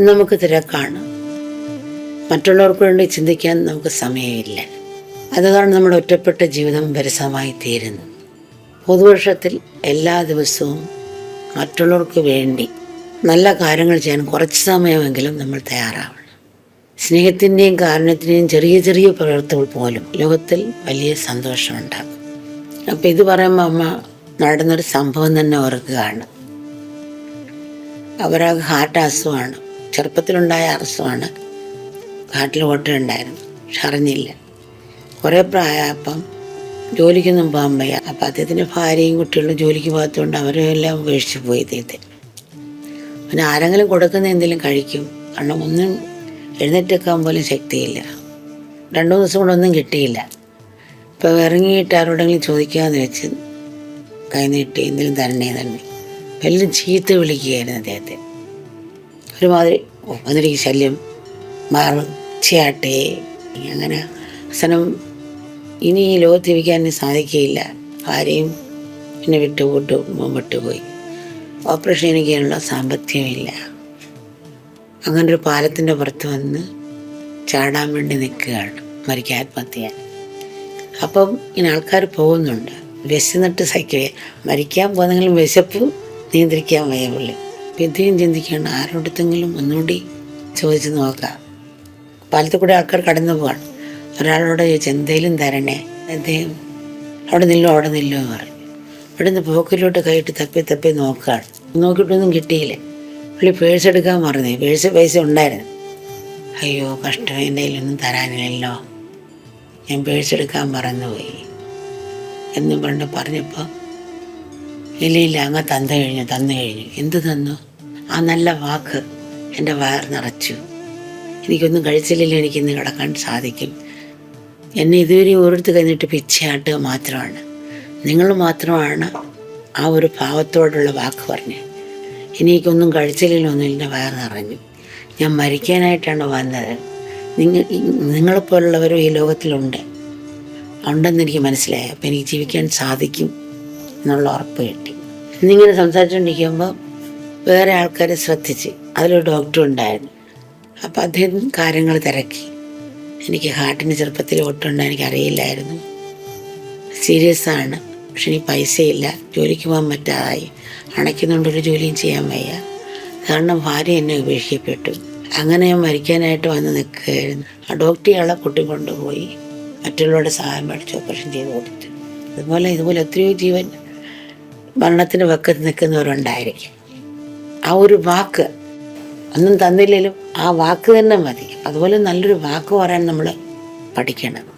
നമുക്ക് തിരക്കാണ് മറ്റുള്ളവർക്ക് വേണ്ടി ചിന്തിക്കാൻ നമുക്ക് സമയമില്ല. അതുകാരണം നമ്മുടെ ഒറ്റപ്പെട്ട ജീവിതം വിരസമായി തീരുന്നു. പുതുവർഷത്തിൽ എല്ലാ ദിവസവും മറ്റുള്ളവർക്ക് വേണ്ടി നല്ല കാര്യങ്ങൾ ചെയ്യാൻ കുറച്ച് സമയമെങ്കിലും നമ്മൾ തയ്യാറാവണം. സ്നേഹത്തിന്റെയും കാരണത്തിന്റെയും ചെറിയ ചെറിയ പ്രവൃത്തികൾ പോലും ലോകത്തിൽ വലിയ സന്തോഷമുണ്ടാകും അപ്പം ഇത് പറയുമ്പോൾ അമ്മ നടന്നൊരു സംഭവം തന്നെ ഓർക്കുകയാണ്. അവരാകെ ഹാർട്ട് അസുഖമാണ് ചെറുപ്പത്തിലുണ്ടായ അറസ്റ്റമാണ് കാട്ടിൽ ഓട്ടമുണ്ടായിരുന്നു പക്ഷെ അറിഞ്ഞില്ല. കുറേ പ്രായപ്പം ജോലിക്കൊന്നും പോകാൻ വയ്യ അപ്പം അദ്ദേഹത്തിന്റെ ഭാര്യയും കുട്ടികളും ജോലിക്ക് പോകാത്തതുകൊണ്ട് അവരെല്ലാം ഉപേക്ഷിച്ച് പോയി ഇദ്ദേഹത്തെ പിന്നെ ആരെങ്കിലും കൊടുക്കുന്ന എന്തെങ്കിലും കഴിക്കും. കാരണം ഒന്നും എഴുന്നേറ്റെക്കാൻ പോലും ശക്തിയില്ല. രണ്ടു ദിവസം കൂടെ ഒന്നും കിട്ടിയില്ല. ഇപ്പോൾ ഇറങ്ങിയിട്ട് ആരോടെങ്കിലും ചോദിക്കാമെന്ന് വെച്ച് കൈ നീട്ടി എന്തെങ്കിലും തരണേ തന്നെ എല്ലാം ചീത്ത വിളിക്കുകയായിരുന്നു അദ്ദേഹത്തെ. ഒരുമാതിരി "ഓ, വന്നിരിക്കും ശല്യം മാറും ചേട്ടേ അങ്ങനെ അവസാനം ഇനി ഈ ലോകത്ത് ജീവിക്കാൻ സാധിക്കുകയില്ല. ഭാര്യയും എന്നെ വിട്ടു മുമ്പിട്ട് പോയി ഓപ്പറേഷൻ ചെയ്യാനുള്ള സാമ്പത്തികമില്ല. അങ്ങനെ ഒരു പാലത്തിന്റെ പുറത്ത് വന്ന് ചാടാൻ വേണ്ടി നിൽക്കുകയാണ് മരിക്കാൻ ആത്മഹത്യ അപ്പം ഇങ്ങനെ ആൾക്കാർ പോകുന്നുണ്ട്. വിശന്നിട്ട് സഹിക്കുക മരിക്കാൻ പോകുന്നെങ്കിലും വിശപ്പ് നിയന്ത്രിക്കാൻ വയ്യ പുള്ളി. അപ്പം ചിന്തിക്കേണ്ട ആരോടത്തെങ്കിലും ഒന്നുകൂടി ചോദിച്ചു നോക്കാം പാലത്തിൽ കൂടെ ആൾക്കാർ കടന്നു പോവാണ്. ഒരാളോട് ചോദിച്ചു എന്തേലും തരണേ? അദ്ദേഹം അവിടെ നില്ലോ അവിടെ നില്ലോ എന്ന് പറഞ്ഞു. ഇവിടുന്ന് പോക്കിലോട്ട് കൈയിട്ട് തപ്പി തപ്പി നോക്കുകയാണ്. നോക്കിയിട്ടൊന്നും കിട്ടിയില്ല. പുള്ളി പേഴ്സ് എടുക്കാൻ പറഞ്ഞു പേഴ്സ് പൈസ ഉണ്ടായിരുന്നു. അയ്യോ കഷ്ടം. എന്റെ കയ്യിലൊന്നും തരാനില്ലല്ലോ. ഞാൻ പേഴ്സ് എടുക്കാൻ മറന്നുപോയി എന്ന് പണ്ട് പറഞ്ഞപ്പോൾ ഇല്ല ഇല്ല അങ്ങ് തന്നു കഴിഞ്ഞു തന്നു കഴിഞ്ഞു. എന്ത് തന്നു? ആ നല്ല വാക്ക് എന്റെ വയർ നിറച്ചു. എനിക്കൊന്നും കഴിച്ചില്ലെങ്കിൽ എനിക്കിന്ന് കിടക്കാൻ സാധിക്കും. എന്നെ ഇതുവരെ ഓരോരുത്തർ കഴിഞ്ഞിട്ട് പിച്ചയാട്ടുക മാത്രമാണ്. നിങ്ങൾ മാത്രമാണ് ആ ഒരു ഭാവത്തോടുള്ള വാക്ക് പറഞ്ഞത് എനിക്കൊന്നും കഴിച്ചില്ലെങ്കിലൊന്നും എന്റെ വയർ നിറഞ്ഞു. ഞാൻ മരിക്കാനായിട്ടാണ് വന്നത്. നിങ്ങൾ നിങ്ങളെപ്പോലുള്ളവരും ഈ ലോകത്തിലുണ്ട്. ഉണ്ടെന്ന് എനിക്ക് മനസ്സിലായി. അപ്പം എനിക്ക് ജീവിക്കാൻ സാധിക്കും. എന്നുള്ള ഉറപ്പ് കിട്ടി. ഇന്നിങ്ങനെ സംസാരിച്ചുകൊണ്ടിരിക്കുമ്പോൾ വേറെ ആൾക്കാരെ ശ്രദ്ധിച്ച് അതിലൊരു ഡോക്ടർ ഉണ്ടായിരുന്നു. അപ്പം അദ്ദേഹം കാര്യങ്ങൾ തിരക്കി. എനിക്ക് ഹാർട്ടിന് ചെറുപ്പത്തിൽ ഒട്ടുണ്ടോ എനിക്ക് അറിയില്ലായിരുന്നു സീരിയസ് ആണ്. പക്ഷെ എനിക്ക് പൈസയില്ല. ജോലിക്ക് പോകാൻ പറ്റാതായി. അണയ്ക്കുന്നുണ്ടൊരു ജോലിയും ചെയ്യാൻ വയ്യ. കാരണം ഭാര്യ എന്നെ ഉപേക്ഷിക്കപ്പെട്ടു. അങ്ങനെ ഞാൻ മരിക്കാനായിട്ട് വന്ന് നിൽക്കുകയായിരുന്നു. ആ ഡോക്ടർ ഇയാളെ കൊണ്ടുപോയി മറ്റുള്ളവരുടെ സഹായം മേടിച്ച് ഓപ്പറേഷൻ ചെയ്ത് കൊടുത്തു. അതുപോലെ ഇതുപോലെ എത്രയോ ജീവൻ മരണത്തിന് വക്കത്ത് നിൽക്കുന്നവരുണ്ടായിരിക്കും. ആ ഒരു വാക്ക് ഒന്നും തന്നില്ലെങ്കിലും ആ വാക്ക് തന്നെ മതി. അതുപോലെ നല്ലൊരു വാക്ക് പറയാൻ നമ്മൾ പഠിക്കണം.